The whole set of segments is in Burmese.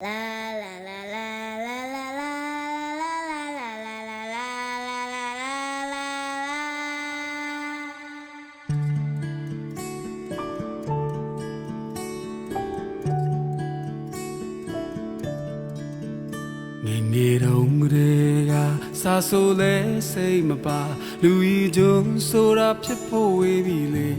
la la la la la la la nghe đông rê ga sa so le say mà ba lưu ý chung so ra chết phố về lệ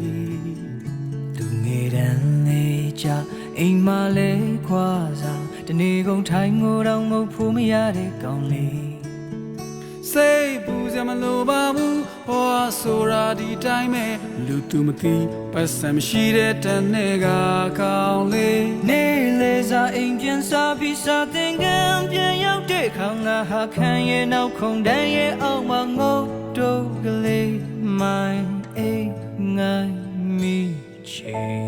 từ nghe đàn lê cha anh mà lê qua ra တာဖြစ်ဖို့ဝေးပြီလေသူငယ်တန်းလေးကြအိမ်မလဲခွာစားတနေ့ကုန်ထိုင်ငိုတော့မဟုတ်ဖို့မရတဲ့ကောင်းလေးစိတ်ပူစရာမလိုပါဘူးဟောဆိုတာဒီတိုင်းပဲလူသူမသိပတ်စံမရှိတဲ့တနေ့ကကောင်းလေနေလေစာအိမ်ပြန်စားပြီးစားတင်ကံပြန်ရောက်တဲ့ခါငါဟာခံရဲ့နောက်ခုန်တန်းရဲ့အောက်မှာငုတ်တုတ်ကလေးမိုင်းအိမ်ငိုင်းမိချင်းအတမ်းမိုင်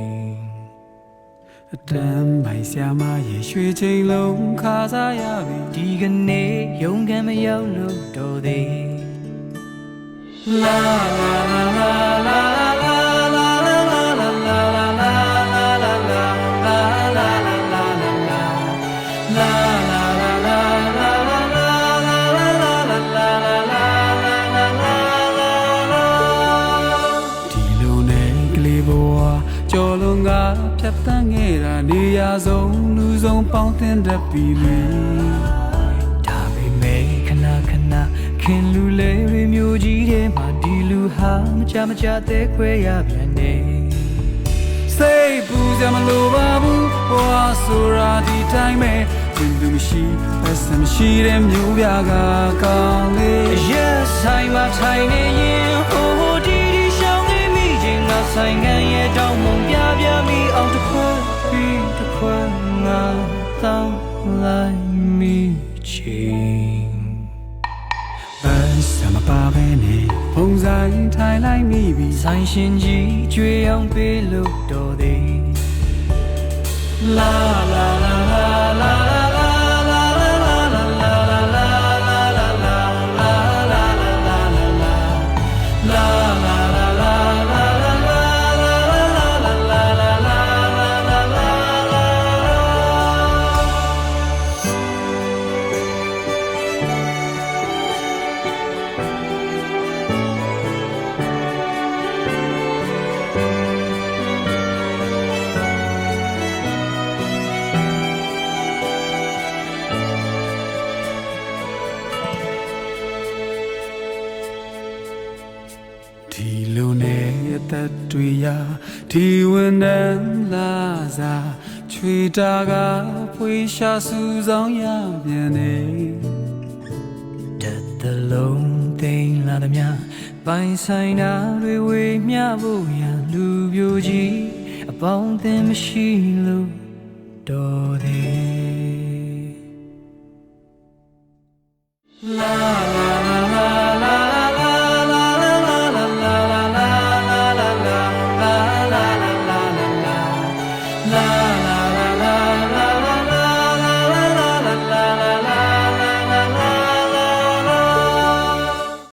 ဆရာမရေရွှေချိန်လုံးခါစားရပြီဒီကနေ့ရုံးကန်မရောက်လို့တော့သေးလာလာလာလာ န်းခဲ့တာနေရာဆုံးလူဆုံးပေါင်းတင်တတ်ပြီလေဒါပေမဲ့ခဏခဏခင်လူလေးတွေမျိုးကြီးတဲ့မှာဒီလူဟာမကြမကြတဲ့ခွဲရပြန်နေစိတ်ပူစရာမလိုပါဘူးဘဝဆိုတာဒီတိုင်းပဲရှင်သူမရှိအဆင်မရှိတဲ့မျိုးပြကကောင်းလေ Yes ဆိုင်မှာထိုင်နေရင်ဟိုဟိုဒီဒီရှောင်းနေမိခြင်းငါဆိုင်ငံရဲ့တောင်းမုံပြပြမိအောင်တစ် khi thức khoe ngàn tao lại mi trình Bên xa mà ba bên này Hồng dài thái lại mi bì Sai xin dĩ truy ông bê lúc đồ đi La la la la la la Love ဒီလိုနဲ့အသက်တွေရာဒီဝန်တန်းလာစားချွေတာကဖွေရှာစူဆောင်ရပြန်နေတတ်တလုံးသိမ်းလာသည်များပိုင်ဆိုင်တာတွေဝေမျှဖို့ရန်လူပြိုကြီးအပေါင်းအသင်းမရှိလို့တော်သေးလာ